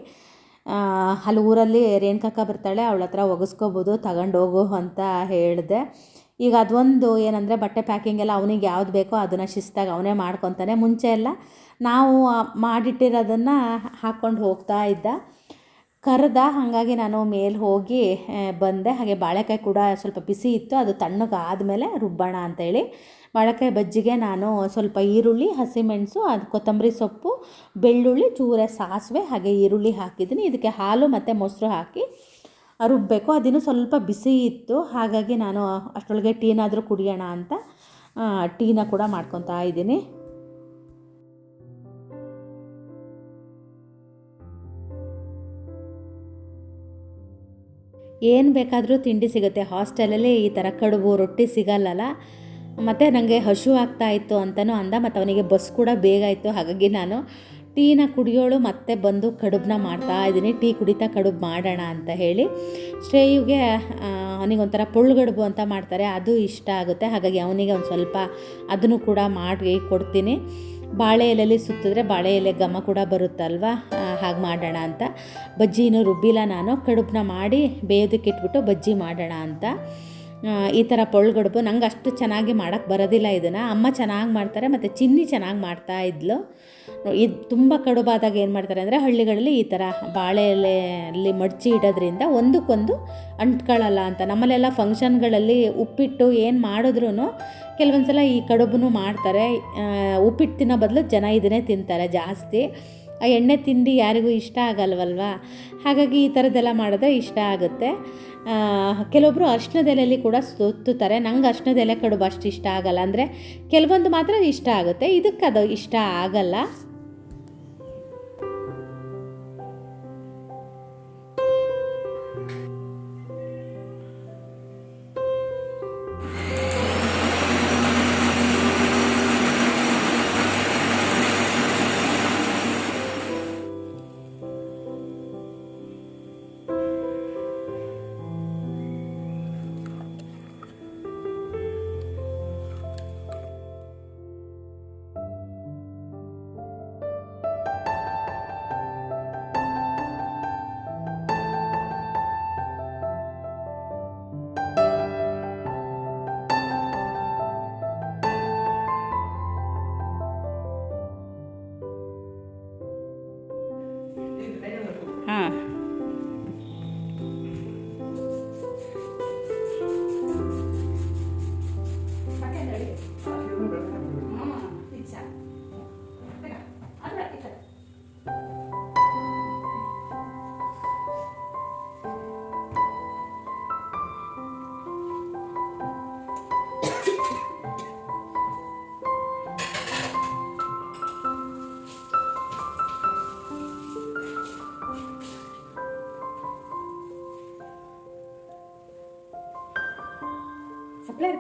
ಅಲ್ಲಿ ಊರಲ್ಲಿ ರೇಣುಕಾಕ ಬರ್ತಾಳೆ, ಅವಳ ಹತ್ರ ಒಗೆಸ್ಕೋಬೋದು ತಗೊಂಡೋಗು ಅಂತ ಹೇಳಿದೆ. ಈಗ ಅದೊಂದು ಏನಂದರೆ ಬಟ್ಟೆ ಪ್ಯಾಕಿಂಗ್ ಎಲ್ಲ ಅವನಿಗೆ ಯಾವ್ದು ಬೇಕೋ ಅದನ್ನು ಶಿಸ್ತಾಗಿ ಅವನೇ ಮಾಡ್ಕೊತಾನೆ. ಮುಂಚೆ ಎಲ್ಲ ನಾವು ಮಾಡಿಟ್ಟಿರೋದನ್ನು ಹಾಕ್ಕೊಂಡು ಹೋಗ್ತಾ ಇದ್ದ. ಕರೆದ, ಹಾಗಾಗಿ ನಾನು ಮೇಲೆ ಹೋಗಿ ಬಂದೆ. ಹಾಗೆ ಬಾಳೆಕಾಯಿ ಕೂಡ ಸ್ವಲ್ಪ ಬಿಸಿ ಇತ್ತು. ಅದು ತಣ್ಣಗೆ ಆದಮೇಲೆ ರುಬ್ಬೋಣ ಅಂತೇಳಿ. ಬಾಳೆಕಾಯಿ ಬಜ್ಜಿಗೆ ನಾನು ಸ್ವಲ್ಪ ಈರುಳ್ಳಿ, ಹಸಿಮೆಣಸು, ಅದು ಕೊತ್ತಂಬರಿ ಸೊಪ್ಪು, ಬೆಳ್ಳುಳ್ಳಿ, ಚೂರೆ ಸಾಸಿವೆ, ಹಾಗೆ ಈರುಳ್ಳಿ ಹಾಕಿದ್ದೀನಿ. ಇದಕ್ಕೆ ಹಾಲು ಮತ್ತು ಮೊಸರು ಹಾಕಿ ರುಬ್ಬಬೇಕು ಅದಿನ್ನೂ ಸ್ವಲ್ಪ ಬಿಸಿ ಇತ್ತು. ಹಾಗಾಗಿ ನಾನು ಅಷ್ಟರೊಳಗೆ ಟೀನಾದರೂ ಕುಡಿಯೋಣ ಅಂತ ಟೀನ ಕೂಡ ಮಾಡ್ಕೊತಾ ಇದ್ದೀನಿ. ಏನು ಬೇಕಾದರೂ ತಿಂಡಿ ಸಿಗುತ್ತೆ. ಹಾಸ್ಟೆಲಲ್ಲಿ ಈ ಥರ ಕಡುಬು, ರೊಟ್ಟಿ ಸಿಗಲ್ಲಲ್ಲ ಮತ್ತು ನನಗೆ ಹಸು ಆಗ್ತಾ ಇತ್ತು ಅಂತಲೂ ಅಂದ. ಮತ್ತು ಅವನಿಗೆ ಬಸ್ ಕೂಡ ಬೇಗ ಇತ್ತು. ಹಾಗಾಗಿ ನಾನು ಟೀನ ಕುಡಿಯೋಳು ಮತ್ತೆ ಬಂದು ಕಡುಬನ್ನ ಮಾಡ್ತಾ ಇದ್ದೀನಿ. ಟೀ ಕುಡಿತಾ ಕಡುಬು ಮಾಡೋಣ ಅಂತ ಹೇಳಿ ಶ್ರೇಯುಗೆ ಅವನಿಗೊಂಥರ ಪುಳ್ಳುಗಡುಬು ಅಂತ ಮಾಡ್ತಾರೆ. ಅದು ಇಷ್ಟ ಆಗುತ್ತೆ. ಹಾಗಾಗಿ ಅವನಿಗೆ ಒಂದು ಸ್ವಲ್ಪ ಅದನ್ನು ಕೂಡ ಮಾಡಿ ಕೊಡ್ತೀನಿ. ಬಾಳೆ ಎಲೆಯಲ್ಲಿ ಸುತ್ತಿದ್ರೆ ಬಾಳೆ ಎಲೆ ಘಮ ಕೂಡ ಬರುತ್ತಲ್ವ? ಹಾಗೆ ಮಾಡೋಣ ಅಂತ. ಬಜ್ಜಿ ಇನ್ನೂ ರುಬ್ಬಿಲ್ಲ ನಾನು. ಕಡುಬನ್ನ ಮಾಡಿ ಬೇಯೋದಕ್ಕೆ ಇಟ್ಬಿಟ್ಟು ಬಜ್ಜಿ ಮಾಡೋಣ ಅಂತ. ಈ ಥರ ಪೊಳ್ಗಡುಬು. ನಂಗೆ ಅಷ್ಟು ಚೆನ್ನಾಗಿ ಮಾಡೋಕ್ಕೆ ಬರೋದಿಲ್ಲ ಇದನ್ನು. ಅಮ್ಮ ಚೆನ್ನಾಗಿ ಮಾಡ್ತಾರೆ, ಮತ್ತು ಚಿನ್ನಿ ಚೆನ್ನಾಗಿ ಮಾಡ್ತಾ ಇದ್ಲು. ಇದು ತುಂಬ ಕಡುಬಾದಾಗ ಏನು ಮಾಡ್ತಾರೆ ಅಂದರೆ ಹಳ್ಳಿಗಳಲ್ಲಿ ಈ ಥರ ಬಾಳೆ ಎಲೆಯಲ್ಲಿ ಮಡಚಿ ಇಡೋದ್ರಿಂದ ಒಂದಕ್ಕೊಂದು ಅಂಟ್ಕೊಳ್ಳಲ್ಲ ಅಂತ. ನಮ್ಮಲ್ಲೆಲ್ಲ ಫಂಕ್ಷನ್ಗಳಲ್ಲಿ ಉಪ್ಪಿಟ್ಟು ಏನು ಮಾಡಿದ್ರೂ ಕೆಲವೊಂದು ಸಲ ಈ ಕಡುಬನ್ನು ಮಾಡ್ತಾರೆ. ಉಪ್ಪಿಟ್ಟು ತಿನ್ನೋ ಬದಲು ಜನ ಇದನ್ನೇ ತಿಂತಾರೆ ಜಾಸ್ತಿ. ಆ ಎಣ್ಣೆ ತಿಂಡಿ ಯಾರಿಗೂ ಇಷ್ಟ ಆಗಲ್ವಲ್ವಾ? ಹಾಗಾಗಿ ಈ ಥರದ್ದೆಲ್ಲ ಮಾಡಿದ್ರೆ ಇಷ್ಟ ಆಗುತ್ತೆ. ಕೆಲವೊಬ್ಬರು ಅರ್ಶಿನದ ಎಲೆಯಲ್ಲಿ ಕೂಡ ಸುತ್ತುತ್ತಾರೆ. ನಂಗೆ ಅರ್ಶಿನದ ಎಲೆ ಕಡುಬು ಅಷ್ಟು ಇಷ್ಟ ಆಗಲ್ಲ. ಅಂದರೆ ಕೆಲವೊಂದು ಮಾತ್ರ ಇಷ್ಟ ಆಗುತ್ತೆ. ಇದಕ್ಕೆ ಅದು ಇಷ್ಟ ಆಗಲ್ಲ.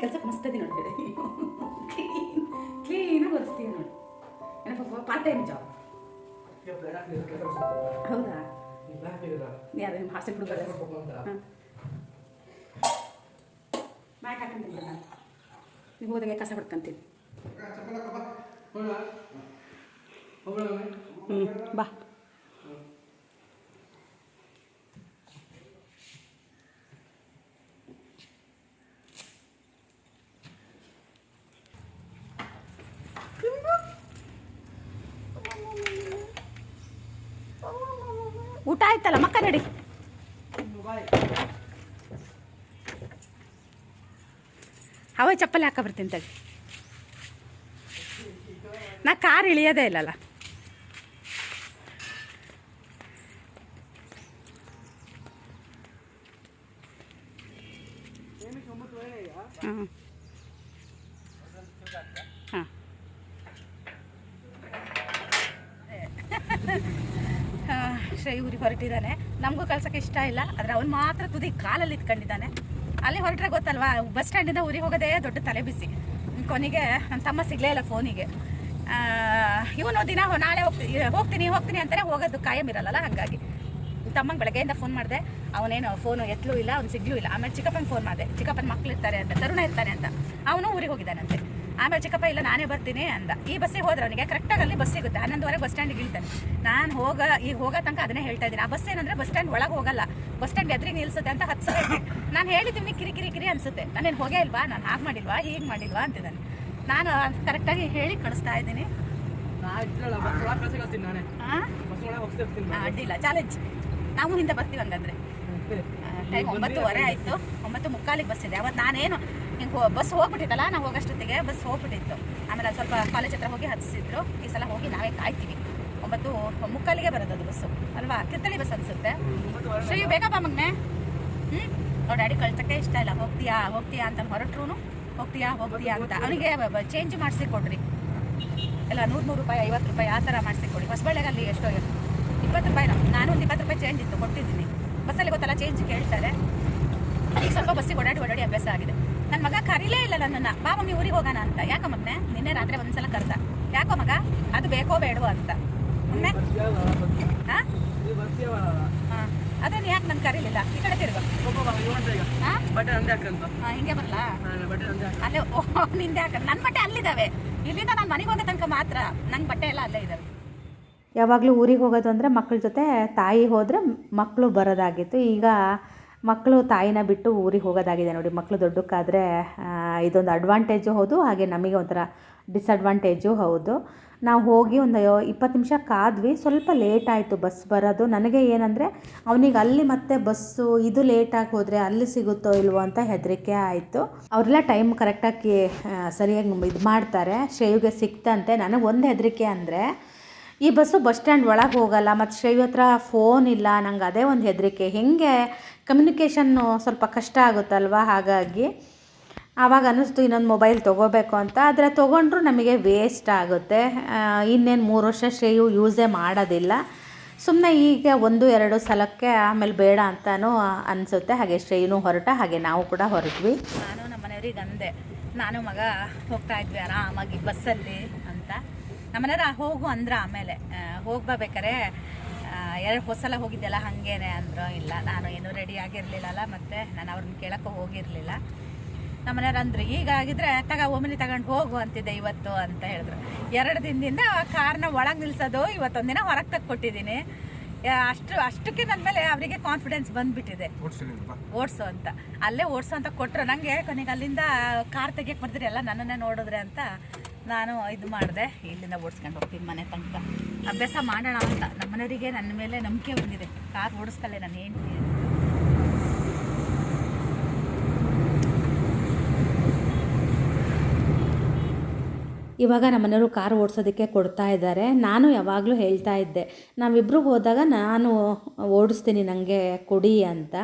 ಕೆಲಸಕ್ಕೆ ಮಸ್ತ್ ಇದೆ ನೋಡಿ ಕ್ಲೀನ್ ಕ್ಲೀನಾಗಿ ಒರೆಸ್ತೀವಿ ನೋಡಿ. ಏನಪ್ಪ ಪಾರ್ಟ್ ಟೈಮ್ ಜಾಬ್ ಹೌದಾ? ಯಾರು ನಿಮ್ಮ ಹಾಸ್ಟೆಲ್ ಹುಡುಗರ? ಹಾಂ. ಮ್ಯಾಟ್ ಹಾಕೊಂತೀನಿ ನಾನು ನೀವು ಹೋದಂಗೆ ಕಸ ಹೊಡ್ಕೊಂತೀನಿ ಹ್ಞೂ ಬಾ ಊಟ ಆಯ್ತಲ್ಲ ಮಕ್ಕ ನಡಿ ಹವಾ ಚಪ್ಪಲಿ ಹಾಕ ಬರ್ತೀನಿ ತಡಿ. ನಾ ಕಾರ್ ಇಳಿಯೋದೇ ಇಲ್ಲಲ್ಲ. ಹಾಂ. ಹಾಂ ಶ್ರೇ ಊರಿಗೆ ಹೊರಟಿದ್ದಾನೆ. ನಮಗೂ ಕಳ್ಸೋಕ್ಕೆ ಇಷ್ಟ ಇಲ್ಲ, ಆದರೆ ಅವನು ಮಾತ್ರ ತುದಿ ಕಾಲಲ್ಲಿ ಇತ್ಕೊಂಡಿದ್ದಾನೆ ಅಲ್ಲಿ ಹೊರಟ್ರೆ ಗೊತ್ತಲ್ವಾ? ಬಸ್ ಸ್ಟ್ಯಾಂಡಿಂದ ಊರಿಗೆ ಹೋಗೋದೇ ದೊಡ್ಡ ತಲೆ ಬಿಸಿ. ಕೊನೆಗೆ ನನ್ನ ತಮ್ಮ ಸಿಗಲೇ ಇಲ್ಲ ಫೋನಿಗೆ ಇವನು ದಿನ ನಾಳೆ ಹೋಗ್ತೀನಿ ಹೋಗ್ತೀನಿ ಹೋಗ್ತೀನಿ ಅಂತಾನೆ ಹೋಗೋದು, ಕಾಯಂ ಇರಲ್ಲ ಹಾಗಾಗಿ. ತಮ್ಮಂಗೆ ಬೆಳಗ್ಗೆಯಿಂದ ಫೋನ್ ಮಾಡಿದೆ, ಅವನೇನು ಫೋನು ಎತ್ತಲೂ ಇಲ್ಲ, ಅವ್ನು ಸಿಗ್ಲೂ ಇಲ್ಲ. ಆಮೇಲೆ ಚಿಕ್ಕಪ್ಪನ ಫೋನ್ ಮಾಡಿದೆ, ಚಿಕ್ಕಪ್ಪನ ಮಕ್ಕಳು ಇರ್ತಾರೆ ಅಂತ, ತರುಣ ಇರ್ತಾನೆ ಅಂತ. ಅವನು ಊರಿಗೆ ಹೋಗಿದ್ದಾನಂತೆ. ಆಮೇಲೆ ಚಿಕ್ಕಪ್ಪ ಇಲ್ಲ ನಾನೇ ಬರ್ತೀನಿ ಅಂದ. ಈ ಬಸ್ಸಿಗೆ ಹೋದ್ರೆ ಅವನಿಗೆ ಕರೆಕ್ಟಾಗಿ ಅಲ್ಲಿ ಬಸ್ ಸಿಗುತ್ತೆ. ಹನ್ನೊಂದುವರೆ ಬಸ್ ಸ್ಟ್ಯಾಂಡಿಗೆ ಇಳ್ತಾನೆ. ನಾನು ಹೋಗ ಈಗ ಹೋಗೋ ತನಕ ಅದನ್ನೇ ಹೇಳ್ತಾ ಇದ್ದೀನಿ. ಆ ಬಸ್ ಏನಂದ್ರೆ ಬಸ್ ಸ್ಟ್ಯಾಂಡ್ ಒಳಗೆ ಹೋಗಲ್ಲ. ಬಸ್ ಸ್ಟ್ಯಾಂಡ್ ಎದುರಿಗೆ ನಿಲ್ಸುತ್ತೆ ಅಂತ ಹತ್ತು ಸಲ ನಾನು ಹೇಳಿದ್ದೀನಿ ಕಿರಿ ಕಿರಿ ಕಿರಿ ಅನ್ಸುತ್ತೆ. ನಾನೇನು ಹೋಗೇ ಇಲ್ವಾ? ನಾನು ಹಾಗೆ ಮಾಡಿಲ್ವಾ? ಹೀಗೆ ಮಾಡಿಲ್ವಾ ಅಂತಿದ್ದಾನೆ. ನಾನು ಕರೆಕ್ಟಾಗಿ ಹೇಳಿ ಕಳಿಸ್ತಾ ಇದ್ದೀನಿ. ಅಡ್ಡಿಲ್ಲ. ಚಾಲೆಂಜ್. ನಾವು ಹಿಂದೆ ಬರ್ತೀವಿ ಹಂಗಂದ್ರೆ. ಟೈಮ್ ಒಂಬತ್ತುವರೆ ಆಯಿತು. ಒಂಬತ್ತು ಮುಕ್ಕಾಲಿಗೆ ಬಸ್ ಇದೆ. ಅವತ್ತು ನಾನೇನು ಹಿಂಗೆ ಬಸ್ ಹೋಗ್ಬಿಟ್ಟಿತ್ತಲ್ಲ, ನಾವು ಹೋಗೋಷ್ಟೊತ್ತಿಗೆ ಬಸ್ ಹೋಗ್ಬಿಟ್ಟಿತ್ತು. ಆಮೇಲೆ ಅದು ಸ್ವಲ್ಪ ಕಾಲೇಜ್ ಹತ್ರ ಹೋಗಿ ಹತ್ತಿಸಿದ್ರು ಈ ಸಲ ಹೋಗಿ ನಾವೇ ಕಾಯ್ತೀವಿ. ಒಂಬತ್ತು ಮುಕ್ಕಾಲಿಗೆ ಅದು ಬಸ್ಸು. ಅಲ್ವಾ? ಕಿತ್ತಳಿ ಬಸ್ ಅನಿಸುತ್ತೆ. ಶ್ರೀ ಬೇಗ ಬಾ ಮಗ್ನೆ. ಹ್ಞೂ ಅವ್ರ ಡ್ಯಾಡಿ ಕಳ್ಸಕ್ಕೆ ಇಷ್ಟ ಇಲ್ಲ. ಹೋಗ್ತೀಯಾ ಹೋಗ್ತೀಯಾ ಅಂತ ಹೊರಟ್ರು ಹೋಗ್ತೀಯಾ ಹೋಗ್ತೀಯಾ ಅಂತ. ಅವನಿಗೆ ಚೇಂಜ್ ಮಾಡಿಸಿ ಕೊಡ್ರಿ ಎಲ್ಲ ನೂರು ನೂರು ರೂಪಾಯಿ, ಐವತ್ತು ರೂಪಾಯಿ ಆ ಥರ ಮಾಡಿಸಿ ಕೊಡಿ ಹೊಸಬಳ್ಳಿಗಲ್ಲಿ ಎಷ್ಟೋ ಇಪ್ಪತ್ತು ರೂಪಾಯಿ ನಾನು ಒಂದು ಇಪ್ಪತ್ತು ರೂಪಾಯಿ ಚೇಂಜ್ ಇತ್ತು, ಕೊಟ್ಟಿದ್ದೀನಿ. ಬಸ್ಸಲ್ಲಿ ಗೊತ್ತಲ್ಲ ಚೇಂಜ್ ಕೇಳ್ತಾರೆ. ಸ್ವಲ್ಪ ಬಸ್ಸಿಗೆ ಓಡಾಡಿ ಓಡಾಡಿ ಅಭ್ಯಾಸ ಆಗಿದೆ. ಕರೀಲೇ ನನ್ನ ಬಾ ಮಮ್ಮಿ ಊರಿಗೆ ಹೋಗೋಣ ಅಂತ. ಯಾಕೋ ಮಗನೆ ನಿನ್ನೆ ರಾತ್ರಿ ಒಂದ್ಸಲ ಕರ್ದ. ಯಾಕೋ ಮಗ ಅದು ಬೇಕೋ ಬೇಡವೋ ಅಂತ. ಮೊನ್ನೆ ಅದನ್ನ ಯಾಕೆ ನನ್ ಕರೀಲಿಲ್ಲ? ಈ ಕಡೆ ತಿರುಗ. ಹಿಂಗೆ ಬರಲ್ಲ? ಅಲ್ಲೇ ನಿಂದೆ ಹಾಕ ನನ್ನ ಬಟ್ಟೆ ಅಲ್ಲಿದ್ದಾವೆ ಇಲ್ಲಿಂದ ನಾನು ಮನೆಗೆ ಹೋಗೋ ತನಕ ಮಾತ್ರ ನನ್ನ ಬಟ್ಟೆ ಎಲ್ಲ ಅಲ್ಲೇ ಇದ್ದಾವೆ ಯಾವಾಗಲೂ ಊರಿಗೆ ಹೋಗೋದು ಅಂದರೆ ಮಕ್ಕಳ ಜೊತೆ ತಾಯಿ ಹೋದರೆ ಮಕ್ಕಳು ಬರೋದಾಗಿತ್ತು. ಈಗ ಮಕ್ಕಳು ತಾಯಿನ ಬಿಟ್ಟು ಊರಿಗೆ ಹೋಗೋದಾಗಿದೆ ನೋಡಿ. ಮಕ್ಕಳು ದೊಡ್ಡಕ್ಕಾದರೆ ಇದೊಂದು ಅಡ್ವಾಂಟೇಜು ಹೌದು, ಹಾಗೆ ನಮಗೆ ಒಂಥರ ಡಿಸ್ಅಡ್ವಾಂಟೇಜು ಹೌದು. ನಾವು ಹೋಗಿ ಒಂದು ಇಪ್ಪತ್ತು ನಿಮಿಷ ಕಾದ್ವಿ, ಸ್ವಲ್ಪ ಲೇಟ್ ಆಯಿತು ಬಸ್ ಬರೋದು. ನನಗೆ ಏನಂದರೆ, ಅವನಿಗೆ ಅಲ್ಲಿ ಮತ್ತೆ ಬಸ್ಸು ಇದು ಲೇಟಾಗಿ ಹೋದರೆ ಅಲ್ಲಿ ಸಿಗುತ್ತೋ ಇಲ್ವೋ ಅಂತ ಹೆದರಿಕೆ ಆಯಿತು. ಅವರೆಲ್ಲ ಟೈಮ್ ಕರೆಕ್ಟಾಗಿ ಸರಿಯಾಗಿ ಇದು ಮಾಡ್ತಾರೆ. ಶ್ರೇಯುಗೆ ಸಿಕ್ತಂತೆ. ನನಗೆ ಒಂದು ಹೆದರಿಕೆ ಅಂದರೆ ಈ ಬಸ್ಸು ಬಸ್ ಸ್ಟ್ಯಾಂಡ್ ಒಳಗೆ ಹೋಗಲ್ಲ, ಮತ್ತು ಶ್ರೇಯು ಹತ್ರ ಫೋನ್ ಇಲ್ಲ, ನಂಗೆ ಅದೇ ಒಂದು ಹೆದರಿಕೆ. ಹೇಗೆ ಕಮ್ಯುನಿಕೇಷನ್ನು ಸ್ವಲ್ಪ ಕಷ್ಟ ಆಗುತ್ತಲ್ವ? ಹಾಗಾಗಿ ಆವಾಗ ಅನ್ನಿಸ್ತು ಇನ್ನೊಂದು ಮೊಬೈಲ್ ತೊಗೋಬೇಕು ಅಂತ. ಆದರೆ ತೊಗೊಂಡ್ರು ನಮಗೆ ವೇಸ್ಟ್ ಆಗುತ್ತೆ. ಇನ್ನೇನು ಮೂರು ವರ್ಷ ಶ್ರೇಯು ಯೂಸೇ ಮಾಡೋದಿಲ್ಲ. ಸುಮ್ಮನೆ ಈಗ ಒಂದು, ಎರಡು ಸಲಕ್ಕೆ ಆಮೇಲೆ ಬೇಡ ಅಂತಲೂ ಅನಿಸುತ್ತೆ. ಹಾಗೆ ಶ್ರೇಯೂ ಹೊರಟ, ಹಾಗೆ ನಾವು ಕೂಡ ಹೊರಟ್ವಿ. ನಾನು ನಮ್ಮ ಮನೆಯವ್ರಿಗೆ ಅಂದೆ, ನಾನು ಮಗ ಹೋಗ್ತಾ ಇದ್ವಿ ಆರಾಮಾಗಿ ಬಸ್ಸಲ್ಲಿ. ನಮ್ಮನೆಯವ್ರು ಹೋಗು ಅಂದ್ರ ಆಮೇಲೆ. ಹೋಗ್ಬೇಕಾರೆ ಎರಡು ಹೊಸಲ ಹೋಗಿದ್ದೆಲ್ಲ ಹಾಗೇನೆ ಅಂದರು. ಇಲ್ಲ ನಾನು ಏನೂ ರೆಡಿ ಆಗಿರಲಿಲ್ಲಲ್ಲ ಮತ್ತು. ನಾನು ಅವ್ರನ್ನ ಕೇಳೋಕ್ಕೆ ಹೋಗಿರಲಿಲ್ಲ. ನಮ್ಮನೆಯವ್ರು ಅಂದ್ರು ಈಗ ಆಗಿದ್ರೆ ತಗ ಒಮ್ಮೆ ತಗೊಂಡು ಹೋಗು ಅಂತಿದ್ದೆ ಇವತ್ತು ಅಂತ ಹೇಳಿದ್ರು. ಎರಡು ದಿನದಿಂದ ಕಾರ್ನ ಒಳಗೆ ನಿಲ್ಸೋದು ಇವತ್ತೊಂದಿನ ಹೊರಗೆ ತಕ್ಕ ಕೊಟ್ಟಿದ್ದೀನಿ ಅಷ್ಟು ಅಷ್ಟಕ್ಕೆ ನನ್ನ ಮೇಲೆ ಅವರಿಗೆ ಕಾನ್ಫಿಡೆನ್ಸ್ ಬಂದ್ಬಿಟ್ಟಿದೆ. ಓಡಿಸು ಅಂತ. ಅಲ್ಲೇ ಓಡಿಸು ಅಂತ ಕೊಟ್ಟರು ನನಗೆ ಕೊನೆಗೆ ಅಲ್ಲಿಂದ ಕಾರ್ ತೆಗಿಯಕ್ಕೆ ಬರ್ತೀರಿ? ಎಲ್ಲ ನನ್ನನ್ನೇ ನೋಡಿದ್ರೆ ಅಂತ. ನಾನು ಇದು ಮಾಡಿದೆ, ಇಲ್ಲಿಂದ ಓಡಿಸ್ಕೊಂಡು ಹೋಗ್ತೀನಿ ಮನೆ ತನಕ. ಅಭ್ಯಾಸ ಮಾಡೋಣ ಅಂತ. ನಮ್ಮನೆಯವರಿಗೆ ನನ್ನ ಮೇಲೆ ನಂಬಿಕೆ ಬಂದಿದೆ. ಕಾರ್ ಓಡಿಸ್ತಲ್ಲ ನಾನು ಏನು ಇವಾಗ ನಮ್ಮನೆಯವರು ಕಾರ್ ಓಡಿಸೋದಕ್ಕೆ ಕೊಡ್ತಾ ಇದ್ದಾರೆ. ನಾನು ಯಾವಾಗಲೂ ಹೇಳ್ತಾ ಇದ್ದೆ ನಾವಿಬ್ಬರು ಹೋದಾಗ ನಾನು ಓಡಿಸ್ತೀನಿ ನನಗೆ ಕೊಡಿ ಅಂತ.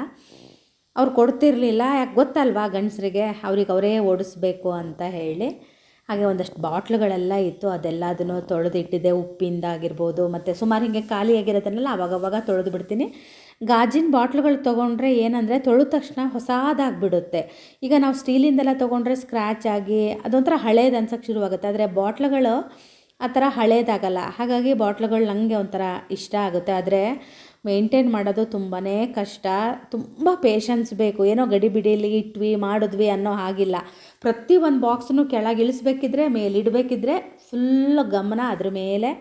ಅವ್ರು ಕೊಡ್ತಿರ್ಲಿಲ್ಲ. ಯಾಕೆ ಗೊತ್ತಲ್ವಾ ಗಂಡಸರಿಗೆ? ಅವ್ರಿಗೆ ಅವರೇ ಓಡಿಸ್ಬೇಕು ಅಂತ ಹೇಳಿ. ಹಾಗೆ ಒಂದಷ್ಟು ಬಾಟ್ಲುಗಳೆಲ್ಲ ಇತ್ತು, ಅದೆಲ್ಲದನ್ನು ತೊಳೆದಿಟ್ಟಿದ್ದೆ. ಉಪ್ಪಿಂದಾಗಿರ್ಬೋದು ಮತ್ತು ಸುಮಾರು ಹಿಂಗೆ ಖಾಲಿಯಾಗಿರೋದನ್ನೆಲ್ಲ ಅವಾಗವಾಗ ತೊಳೆದು ಬಿಡ್ತೀನಿ. ಗಾಜಿನ ಬಾಟ್ಲುಗಳು ತೊಗೊಂಡ್ರೆ ಏನಂದರೆ ತೊಳೆದ ತಕ್ಷಣ ಹೊಸದಾಗ್ಬಿಡುತ್ತೆ. ಈಗ ನಾವು ಸ್ಟೀಲಿಂದೆಲ್ಲ ತೊಗೊಂಡ್ರೆ ಸ್ಕ್ರ್ಯಾಚ್ ಆಗಿ ಅದೊಂಥರ ಹಳೇದು ಅನ್ಸೋಕ್ಕೆ ಶುರುವಾಗುತ್ತೆ. ಆದರೆ ಬಾಟ್ಲುಗಳು ಆ ಥರ ಹಳೇದಾಗಲ್ಲ. ಹಾಗಾಗಿ ಬಾಟ್ಲುಗಳು ನನಗೆ ಒಂಥರ ಇಷ್ಟ ಆಗುತ್ತೆ. ಆದರೆ ಮೇಂಟೈನ್ ಮಾಡೋದು ತುಂಬಾ ಕಷ್ಟ. ತುಂಬ ಪೇಷನ್ಸ್ ಬೇಕು. ಏನೋ ಗಡಿಬಿಡಿಯಲ್ಲಿ ಇಟ್ವಿ, ಮಾಡಿದ್ವಿ ಅನ್ನೋ ಹಾಗಿಲ್ಲ. ಪ್ರತಿ ಒಂದು ಬಾಕ್ಸನ್ನು ಕೆಳಗೆ ಇಳಿಸ್ಬೇಕಿದ್ರೆ ಮೇಲಿಡಬೇಕಿದ್ರೆ ಫುಲ್ ಗಮನ ಅದ್ರ ಮೇಲೆ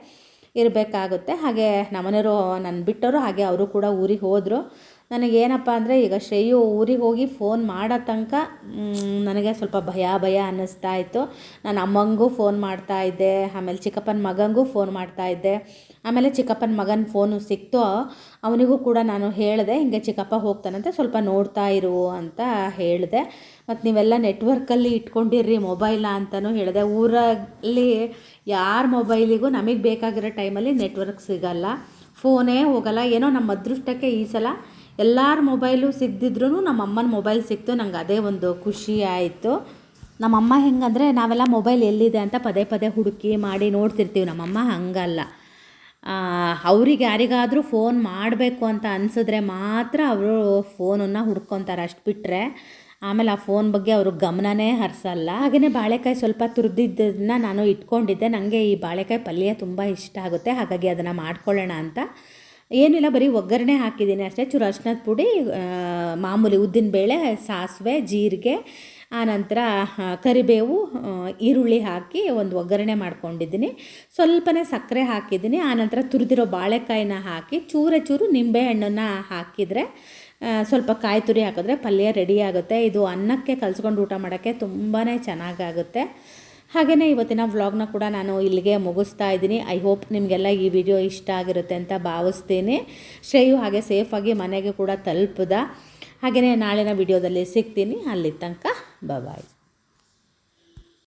ಇರಬೇಕಾಗುತ್ತೆ. ಹಾಗೆ ನಮ್ಮನೆಯವರು ನನ್ನ ಬಿಟ್ಟವರು, ಹಾಗೆ ಅವರು ಕೂಡ ಊರಿಗೆ ಹೋದರು. ನನಗೇನಪ್ಪ ಅಂದರೆ, ಈಗ ಶ್ರೇಯು ಊರಿಗೆ ಹೋಗಿ ಫೋನ್ ಮಾಡೋ ತನಕ ನನಗೆ ಸ್ವಲ್ಪ ಭಯ ಭಯ ಅನ್ನಿಸ್ತಾ ಇತ್ತು. ನಾನು ಅಮ್ಮಂಗೂ ಫೋನ್ ಮಾಡ್ತಾ ಇದ್ದೆ, ಆಮೇಲೆ ಚಿಕ್ಕಪ್ಪನ ಮಗನಿಗೂ ಫೋನ್ ಮಾಡ್ತಾ ಇದ್ದೆ. ಆಮೇಲೆ ಚಿಕ್ಕಪ್ಪನ ಮಗನ ಫೋನು ಸಿಕ್ತು. ಅವನಿಗೂ ಕೂಡ ನಾನು ಹೇಳಿದೆ, ಹಿಂಗೆ ಚಿಕ್ಕಪ್ಪ ಹೋಗ್ತಾನಂತೆ, ಸ್ವಲ್ಪ ನೋಡ್ತಾ ಇರು ಅಂತ ಹೇಳಿದೆ. ಮತ್ತು ನೀವೆಲ್ಲ ನೆಟ್ವರ್ಕಲ್ಲಿ ಇಟ್ಕೊಂಡಿರ್ರಿ ಮೊಬೈಲ್ನ ಅಂತಲೂ ಹೇಳಿದೆ. ಊರಲ್ಲಿ ಯಾರ ಮೊಬೈಲಿಗೂ ನಮಗೆ ಬೇಕಾಗಿರೋ ಟೈಮಲ್ಲಿ ನೆಟ್ವರ್ಕ್ ಸಿಗಲ್ಲ. ಫೋನೇ ಹೋಗಲ್ಲ. ಏನೋ ನಮ್ಮ ಅದೃಷ್ಟಕ್ಕೆ ಈ ಸಲ ಎಲ್ಲರ ಮೊಬೈಲು ಸಿಗದಿದ್ರೂ ನಮ್ಮ ಅಮ್ಮನ ಮೊಬೈಲ್ ಸಿಕ್ತು. ನಂಗೆ ಅದೇ ಒಂದು ಖುಷಿ ಆಯಿತು. ನಮ್ಮಮ್ಮ ಹೆಂಗಂದರೆ ನಾವೆಲ್ಲ ಮೊಬೈಲ್ ಎಲ್ಲಿದೆ ಅಂತ ಪದೇ ಪದೇ ಹುಡುಕಿ ಮಾಡಿ ನೋಡ್ತಿರ್ತೀವಿ. ನಮ್ಮಮ್ಮ ಹಂಗಲ್ಲ. ಅವ್ರಿಗೆ ಯಾರಿಗಾದರೂ ಫೋನ್ ಮಾಡಬೇಕು ಅಂತ ಅನಿಸಿದ್ರೆ ಮಾತ್ರ ಅವರು ಫೋನನ್ನು ಹುಡ್ಕೊತಾರೆ ಅಷ್ಟು ಬಿಟ್ಟರೆ ಆಮೇಲೆ ಆ ಫೋನ್ ಬಗ್ಗೆ ಅವರು ಗಮನನೇ ಹರಿಸಲ್ಲ. ಹಾಗೆಯೇ ಬಾಳೆಕಾಯಿ ಸ್ವಲ್ಪ ತುರಿದಿದ್ದನ್ನ ನಾನು ಇಟ್ಕೊಂಡಿದ್ದೆ. ನನಗೆ ಈ ಬಾಳೆಕಾಯಿ ಪಲ್ಯ ತುಂಬ ಇಷ್ಟ ಆಗುತ್ತೆ. ಹಾಗಾಗಿ ಅದನ್ನು ಮಾಡ್ಕೊಳ್ಳೋಣ ಅಂತ. ಏನಿಲ್ಲ ಬರೀ ಒಗ್ಗರಣೆ ಹಾಕಿದ್ದೀನಿ ಅಷ್ಟೇ. ಚೂರು ಅರ್ಶಿನದ ಪುಡಿ ಮಾಮೂಲಿ ಮಾಮೂಲಿ ಉದ್ದಿನಬೇಳೆ ಸಾಸಿವೆ, ಜೀರಿಗೆ ಆನಂತರ ಕರಿಬೇವು ಈರುಳ್ಳಿ ಹಾಕಿ ಒಂದು ಒಗ್ಗರಣೆ ಮಾಡ್ಕೊಂಡಿದ್ದೀನಿ. ಸ್ವಲ್ಪನೇ ಸಕ್ಕರೆ ಹಾಕಿದ್ದೀನಿ. ಆನಂತರ ತುರಿದಿರೋ ಬಾಳೆಕಾಯಿನ ಹಾಕಿ ಚೂರ ಚೂರು ನಿಂಬೆಹಣ್ಣನ್ನು ಹಾಕಿದರೆ ಸ್ವಲ್ಪ ಕಾಯಿ ತುರಿ ಹಾಕಿದ್ರೆ ಪಲ್ಯ ರೆಡಿ ಆಗುತ್ತೆ. ಇದು ಅನ್ನಕ್ಕೆ ಕಲಿಸ್ಕೊಂಡು ಊಟ ಮಾಡೋಕ್ಕೆ ತುಂಬಾ ಚೆನ್ನಾಗಾಗುತ್ತೆ. ಹಾಗೆಯೇ ಇವತ್ತಿನ ವ್ಲಾಗ್ನ ಕೂಡ ನಾನು ಇಲ್ಲಿಗೆ ಮುಗಿಸ್ತಾ ಇದ್ದೀನಿ. ಐ ಹೋಪ್ ನಿಮಗೆಲ್ಲ ಈ ವಿಡಿಯೋ ಇಷ್ಟ ಆಗಿರುತ್ತೆ ಅಂತ ಭಾವಿಸ್ತೀನಿ. ಶ್ರೇಯು ಹಾಗೆ ಸೇಫಾಗಿ ಮನೆಗೆ ಕೂಡ ತಲುಪದ. ಹಾಗೆಯೇ ನಾಳಿನ ವಿಡಿಯೋದಲ್ಲಿ ಸಿಗ್ತೀನಿ. ಅಲ್ಲಿ ತನಕ ಬಾಯ್